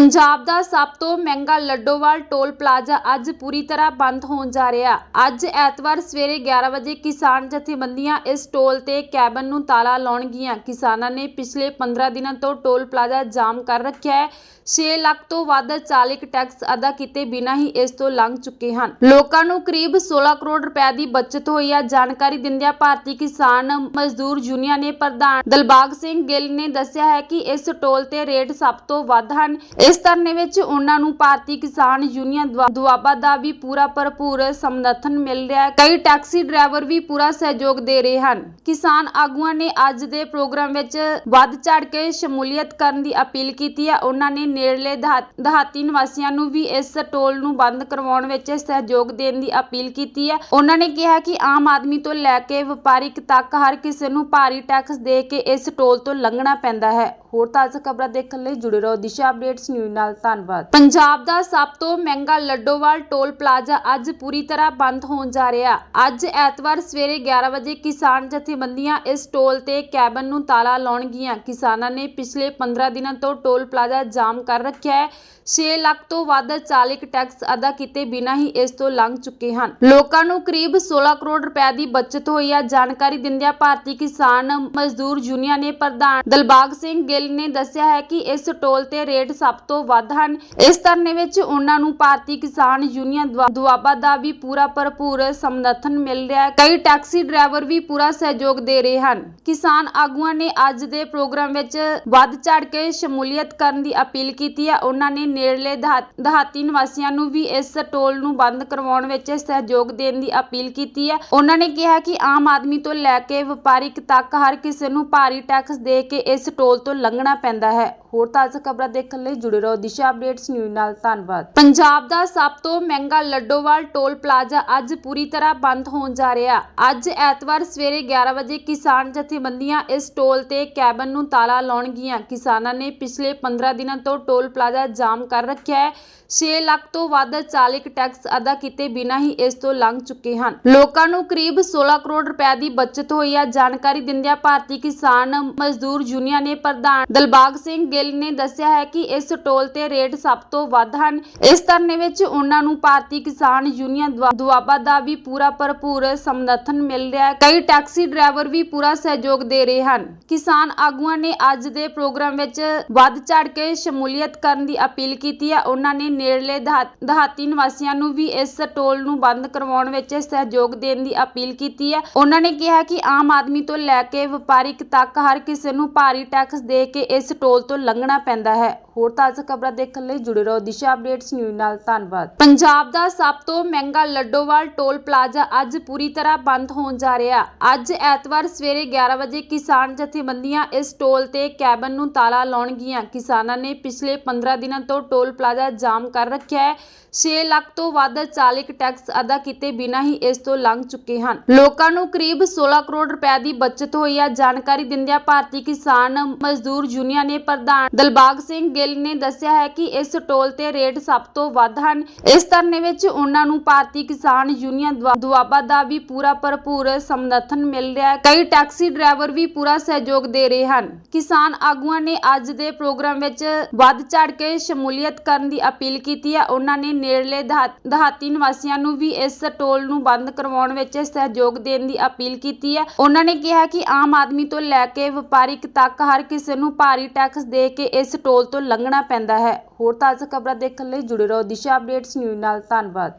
ਪੰਜਾਬ ਦਾ ਸਭ ਤੋਂ ਮਹਿੰਗਾ ਲੱਡੋਵਾਲ ਟੋਲ ਪਲਾਜ਼ਾ ਅੱਜ ਪੂਰੀ ਤਰ੍ਹਾਂ ਬੰਦ ਹੋਣ ਜਾ ਰਿਹਾ। ਅੱਜ ਐਤਵਾਰ ਸਵੇਰੇ 11 ਵਜੇ ਕਿਸਾਨ ਜਥੇਬੰਦੀਆਂ ਇਸ ਟੋਲ ਤੇ ਕੈਬਨ ਨੂੰ ਤਾਲਾ ਲਾਉਣਗੀਆਂ। ਕਿਸਾਨਾਂ ਨੇ ਪਿਛਲੇ 15 ਦਿਨਾਂ ਤੋਂ ਟੋਲ ਪਲਾਜ਼ਾ ਜਾਮ ਕਰ ਰੱਖਿਆ ਹੈ। 6 ਲੱਖ ਤੋਂ ਵੱਧ ਚਾਲਿਕ ਟੈਕਸ ਅਦਾ ਕੀਤੇ ਬਿਨਾਂ ਹੀ ਇਸ ਤੋਂ ਲੰਘ ਚੁੱਕੇ ਹਨ। ਲੋਕਾਂ ਨੂੰ ਕਰੀਬ 16 ਕਰੋੜ ਰੁਪਏ ਦੀ ਬਚਤ ਹੋਈ ਹੈ ਜਾਣਕਾਰੀ ਦਿੰਦਿਆਂ ਭਾਰਤੀ ਕਿਸਾਨ ਮਜ਼ਦੂਰ ਯੂਨੀਅਨ ਦੇ ਪ੍ਰਧਾਨ ਦਲਬਾਗ ਸਿੰਘ ਗਿੱਲ ਨੇ ਦੱਸਿਆ ਹੈ ਕਿ ਇਸ ਟੋਲ ਤੇ ਰੇਟ ਸਭ ਤੋਂ ਵੱਧ ਹਨ। ਇਸ ਧਰਨੇ ਵਿੱਚ ਉਹਨਾਂ ਨੂੰ ਭਾਰਤੀ ਕਿਸਾਨ ਯੂਨੀਅਨ ਦੁਆ- ਦੁਆਬਾ ਦਾ ਵੀ ਪੂਰਾ ਭਰਪੂਰ ਸਮਰਥਨ ਮਿਲ ਰਿਹਾ ਹੈ। ਕਈ ਟੈਕਸੀ ਡਰਾਈਵਰ ਵੀ ਪੂਰਾ ਸਹਿਯੋਗ ਦੇ ਰਹੇ ਹਨ। ਕਿਸਾਨ ਆਗੂਆਂ ਨੇ ਅੱਜ ਦੇ ਪ੍ਰੋਗਰਾਮ ਵਿੱਚ ਵੱਧ ਚੜ ਕੇ ਸ਼ਮੂਲੀਅਤ ਕਰਨ ਦੀ ਅਪੀਲ ਕੀਤੀ ਹੈ। ਉਹਨਾਂ ਨੇ ਨੇੜਲੇ ਦੇਹਾ- ਦੇਹਾਤੀ ਨਿਵਾਸੀਆਂ ਨੂੰ ਵੀ ਇਸ ਟੋਲ ਨੂੰ ਬੰਦ ਕਰਵਾਉਣ ਵਿੱਚ ਸਹਿਯੋਗ ਦੇਣ ਦੀ ਅਪੀਲ ਕੀਤੀ ਹੈ। ਉਹਨਾਂ ਨੇ ਕਿਹਾ ਕਿ ਆਮ ਆਦਮੀ ਤੋਂ ਲੈ ਕੇ ਵਪਾਰਿਕ ਤੱਕ ਹਰ ਕਿਸੇ ਨੂੰ ਭਾਰੀ ਟੈਕਸ ਦੇ ਕੇ ਇਸ ਟੋਲ ਤੋਂ ਲੰਘਣਾ ਪੈਂਦਾ ਹੈ। ਹੋਰ ਤਾਜ਼ਾ ਖਬਰਾਂ ਦੇਖਣ ਲਈ ਜੁੜੇ ਰਹੋ ਦਿਸ਼ਾ ਅਪਡੇਟਸ ਨਿਊਜ਼ ਨਾਲ। ਧੰਨਵਾਦ। ਪੰਜਾਬ ਦਾ ਸਭ ਤੋਂ ਮਹਿੰਗਾ ਲੱਡੋਵਾਲ ਟੋਲ ਪਲਾਜ਼ਾ ਅੱਜ ਪੂਰੀ ਤਰ੍ਹਾਂ ਬੰਦ ਹੋਣ ਜਾ ਰਿਹਾ। ਅੱਜ ਐਤਵਾਰ ਸਵੇਰੇ 11 ਵਜੇ ਕਿਸਾਨ ਜਥੇਬੰਦੀਆਂ ਇਸ ਟੋਲ ਤੇ ਕੈਬਨ ਨੂੰ ਤਾਲਾ ਲਾਉਣਗੀਆਂ। ਕਿਸਾਨਾਂ ਨੇ ਪਿਛਲੇ 15 ਦਿਨਾਂ ਤੋਂ ਟੋਲ ਪਲਾਜ਼ਾ ਜਾਮ ਕਰ ਰੱਖਿਆ ਹੈ। 6 ਲੱਖ ਤੋਂ ਵੱਧ ਚਾਲਕ ਟੈਕਸ ਅਦਾ ਕੀਤੇ ਬਿਨਾਂ ਹੀ ਇਸ ਤੋਂ ਲੰਘ ਚੁੱਕੇ ਹਨ। ਲੋਕਾਂ ਨੂੰ ਕਰੀਬ 16 ਕਰੋੜ ਰੁਪਏ ਦੀ ਬਚਤ ਹੋਈ ਹੈ ਜਾਣਕਾਰੀ ਦਿੰਦਿਆਂ ਭਾਰਤੀ ਕਿਸਾਨ ਮਜ਼ਦੂਰ ਯੂਨੀਅਨ ਨੇ ਪ੍ਰਧਾਨ ਦਲਬਾਗ ਸਿੰਘ ਗਿੱਲ ਨੇ ਦੱਸਿਆ ਹੈ ਕਿ ਇਸ ਟੋਲ ਤੇ ਰੇਟ ਸਭ ਤੋਂ ਵੱਧ ਹਨ। ਇਸ ਧਰਨੇ ਵਿੱਚ ਉਹਨਾਂ ਨੂੰ ਭਾਰਤੀ ਕਿਸਾਨ ਯੂਨੀਅਨ ਦੁਆਬਾ ਦਾ ਵੀ ਪੂਰਾ ਭਰਪੂਰ ਸਮਰਥਨ ਮਿਲ ਰਿਹਾ ਹੈ। ਕਈ ਟੈਕਸੀ ਡਰਾਈਵਰ ਵੀ ਪੂਰਾ ਸਹਿਯੋਗ ਦੇ ਰਹੇ ਹਨ। ਕਿਸਾਨ ਆਗੂਆਂ ਨੇ ਅੱਜ ਦੇ ਪ੍ਰੋਗਰਾਮ ਵਿੱਚ ਵੱਧ ਚੜ ਕੇ ਸ਼ਮੂਲੀਅਤ ਕਰਨ ਦੀ ਅਪੀਲ ਕੀਤੀ ਹੈ। ਉਹਨਾਂ ਨੇ ਨੇੜਲੇ ਦੇਹਾ- ਨਿਵਾਸੀਆਂ ਨੂੰ ਵੀ ਇਸ ਟੋਲ ਨੂੰ ਬੰਦ ਕਰਵਾਉਣ ਵਿੱਚ ਸਹਿਯੋਗ ਦੇਣ ਦੀ ਅਪੀਲ ਕੀਤੀ ਹੈ। ਉਹਨਾਂ ਨੇ ਕਿਹਾ ਕਿ ਆਮ ਆਦਮੀ ਤੋਂ ਲੈ ਕੇ ਵਪਾਰਿਕ ਤੱਕ ਹਰ ਕਿਸੇ ਨੂੰ ਭਾਰੀ ਟੈਕਸ ਦੇ ਕੇ ਇਸ ਟੋਲ ਤੋਂ ਲੰਘਣਾ ਪੈਂਦਾ ਹੈ। ਹੋਰ ਤਾਜ਼ਾ ਖਬਰਾਂ ਦੇਖਣ ਲਈ ਜੁੜੇ ਰਹੋ ਦਿਸ਼ਾ ਅਪਡੇਟਸ ਨਿਊਜ਼ ਨਾਲ। ਧੰਨਵਾਦ। ਪੰਜਾਬ ਦਾ ਸਭ ਤੋਂ ਮਹਿੰਗਾ ਲੱਡੋਵਾਲ ਟੋਲ ਪਲਾਜ਼ਾ ਅੱਜ ਪੂਰੀ ਤਰ੍ਹਾਂ ਬੰਦ ਹੋਣ ਜਾ ਰਿਹਾ। ਅੱਜ ਐਤਵਾਰ ਸਵੇਰੇ 11 ਵਜੇ ਕਿਸਾਨ ਜਥੇਬੰਦੀਆਂ ਇਸ ਟੋਲ ਤੇ ਕੈਬਨ ਨੂੰ ਤਾਲਾ ਲਾਉਣਗੀਆਂ। ਕਿਸਾਨਾਂ ਨੇ ਪਿਛਲੇ 15 ਦਿਨਾਂ ਤੋਂ ਟੋਲ ਪਲਾਜ਼ਾ ਜਾਮ ਕਰ ਰੱਖਿਆ ਹੈ। 6 ਲੱਖ ਤੋਂ ਵੱਧ ਚਾਲਕ ਟੈਕਸ ਅਦਾ ਕੀਤੇ ਬਿਨਾਂ ਹੀ ਇਸ ਤੋਂ ਲੰਘ ਚੁੱਕੇ ਹਨ। ਲੋਕਾਂ ਨੂੰ ਕਰੀਬ 16 ਕਰੋੜ ਰੁਪਏ ਦੀ ਬਚਤ ਹੋਈ ਹੈ ਜਾਣਕਾਰੀ ਦਿੰਦਿਆਂ ਭਾਰਤੀ ਕਿਸਾਨ ਮਜ਼ਦੂਰ ਯੂਨੀਅਨ ਨੇ ਪ੍ਰਧਾਨ ਦਲਬਾਗ ਸਿੰਘ ਗਿੱਲ ਨੇ ਦੱਸਿਆ ਹੈ ਕਿ ਇਸ ਟੋਲ ਤੇ ਰੇਟ ਸਭ ਤੋਂ ਵੱਧ ਹਨ। ਇਸ ਧਰਨੇ ਵਿੱਚ ਉਹਨਾਂ ਨੂੰ ਭਾਰਤੀ ਕਿਸਾਨ ਯੂਨੀਅਨ ਦੁਆਬਾ ਦਾ ਵੀ ਪੂਰਾ ਭਰਪੂਰ ਸਮਰਥਨ ਮਿਲ ਰਿਹਾ ਹੈ। ਕਈ ਟੈਕਸੀ ਡਰਾਈਵਰ ਵੀ ਪੂਰਾ ਸਹਿਯੋਗ ਦੇ ਰਹੇ ਹਨ। ਕਿਸਾਨ ਆਗੂਆਂ ਨੇ ਅੱਜ ਦੇ ਪ੍ਰੋਗਰਾਮ ਵਿੱਚ ਵੱਧ ਚੜ ਕੇ ਸ਼ਮੂਲੀਅਤ ਕਰਨ ਦੀ ਅਪੀਲ ਕੀਤੀ ਹੈ। ਉਹਨਾਂ ਨੇ ਨੇੜਲੇ ਦਿਹਾਤੀ ਨਿਵਾਸੀਆਂ ਨੂੰ ਵੀ ਇਸ ਟੋਲ ਨੂੰ ਬੰਦ ਕਰਵਾਉਣ ਵਿੱਚ ਸਹਿਯੋਗ ਦੇਣ ਦੀ ਅਪੀਲ ਕੀਤੀ ਹੈ। ਉਹਨਾਂ ਨੇ ਕਿਹਾ ਕਿ ਆਮ ਆਦਮੀ ਤੋਂ ਲੈ ਕੇ ਵਪਾਰਿਕ ਤੱਕ ਹਰ ਕਿਸੇ ਨੂੰ ਭਾਰੀ ਟੈਕਸ ਦੇ ਕੇ ਇਸ ਟੋਲ ਤੋਂ ਲੰਘਣਾ ਪੈਂਦਾ ਹੈ। ਹੋਰ ਤਾਜ਼ਾ ਖਬਰਾਂ ਦੇਖਣ ਲਈ ਜੁੜੇ ਰਹੋ ਦਿਸ਼ਾ ਅਪਡੇਟਸ ਨਿਊਜ਼ ਨਾਲ। ਧੰਨਵਾਦ। ਪੰਜਾਬ ਦਾ ਸਭ ਤੋਂ ਮਹਿੰਗਾ ਲੱਡੋਵਾਲ ਟੋਲ ਪਲਾਜ਼ਾ ਅੱਜ ਪੂਰੀ ਤਰ੍ਹਾਂ ਬੰਦ ਹੋਣ ਜਾ ਰਿਹਾ। ਅੱਜ ਐਤਵਾਰ ਸਵੇਰੇ 11 ਵਜੇ ਕਿਸਾਨ ਜਥੇਬੰਦੀਆਂ ਇਸ ਟੋਲ ਤੇ ਕੈਬਨ ਨੂੰ ਤਾਲਾ ਲਾਉਣਗੀਆਂ। ਕਿਸਾਨਾਂ ਨੇ ਪਿਛਲੇ 15 ਦਿਨਾਂ ਤੋਂ ਟੋਲ ਪਲਾਜ਼ਾ ਜਾਮ ਕਰ ਰੱਖਿਆ ਹੈ। 6 ਲੱਖ ਤੋਂ ਵੱਧ ਚਾਲਿਕ ਟੈਕਸ ਅਦਾ ਕੀਤੇ ਬਿਨਾਂ ਹੀ ਇਸ ਤੋਂ ਲੰਘ ਚੁੱਕੇ ਹਨ। ਲੋਕਾਂ ਨੂੰ ਕਰੀਬ 16 ਕਰੋੜ ਰੁਪਏ ਦੀ ਬਚਤ ਹੋਈ ਹੈ ਜਾਣਕਾਰੀ ਦਿੰਦਿਆਂ ਭਾਰਤੀ ਕਿਸਾਨ ਮਜ਼ਦੂਰ ਯੂਨੀਅਨ ਨੇ ਪ੍ਰਧਾਨ ਦਲਬਾਗ ਸਿੰਘ ਗਿੱਲ ਨੇ ਦੱਸਿਆ ਹੈ ਕਿ ਇਸ ਟੋਲ ਤੇ ਰੇਟ ਸਭ ਤੋਂ ਵੱਧ ਹਨ। ਇਸ ਧਰਨੇ ਵਿੱਚ ਉਹਨਾਂ ਨੂੰ ਭਾਰਤੀ ਕਿਸਾਨ ਯੂਨੀਅਨ ਦੁਆ- ਦੁਆਬਾ ਦਾ ਵੀ ਪੂਰਾ ਭਰਪੂਰ ਸਮਰਥਨ ਮਿਲ ਰਿਹਾ ਹੈ। ਕਈ ਟੈਕਸੀ ਡਰਾਈਵਰ ਵੀ ਪੂਰਾ ਸਹਿਯੋਗ ਦੇ ਰਹੇ ਹਨ। ਕਿਸਾਨ ਆਗੂਆਂ ਨੇ ਅੱਜ ਦੇ ਪ੍ਰੋਗਰਾਮ ਵਿੱਚ ਵੱਧ ਚੜ ਕੇ ਸ਼ਮੂਲੀਅਤ ਕਰਨ ਦੀ ਅਪੀਲ ਕੀਤੀ ਹੈ। ਉਹਨਾਂ ਨੇ ਨੇੜਲੇ ਦੇਹਾ- ਦੇਹਾਤੀ ਨਿਵਾਸੀਆਂ ਨੂੰ ਵੀ ਇਸ ਟੋਲ ਨੂੰ ਬੰਦ ਕਰਵਾਉਣ ਵਿੱਚ ਸਹਿਯੋਗ ਦੇਣ ਦੀ ਅਪੀਲ ਕੀਤੀ ਹੈ। ਉਹਨਾਂ ਨੇ ਕਿਹਾ ਕਿ ਆਮ ਆਦਮੀ ਤੋਂ ਲੈ ਕੇ ਵਪਾਰਿਕ ਤੱਕ ਹਰ ਕਿਸੇ ਨੂੰ ਭਾਰੀ ਟੈਕਸ ਦੇ ਕੇ ਇਸ ਟੋਲ ਤੋਂ ਲੰਘਣਾ ਪੈਂਦਾ ਹੈ। ਹੋਰ ਤਾਜ਼ਾ ਖਬਰਾਂ ਦੇਖਣ ਲਈ ਜੁੜੇ ਰਹੋ ਦਿਸ਼ਾ ਅਪਡੇਟਸ ਨਿਊਜ਼ ਨਾਲ। ਧੰਨਵਾਦ।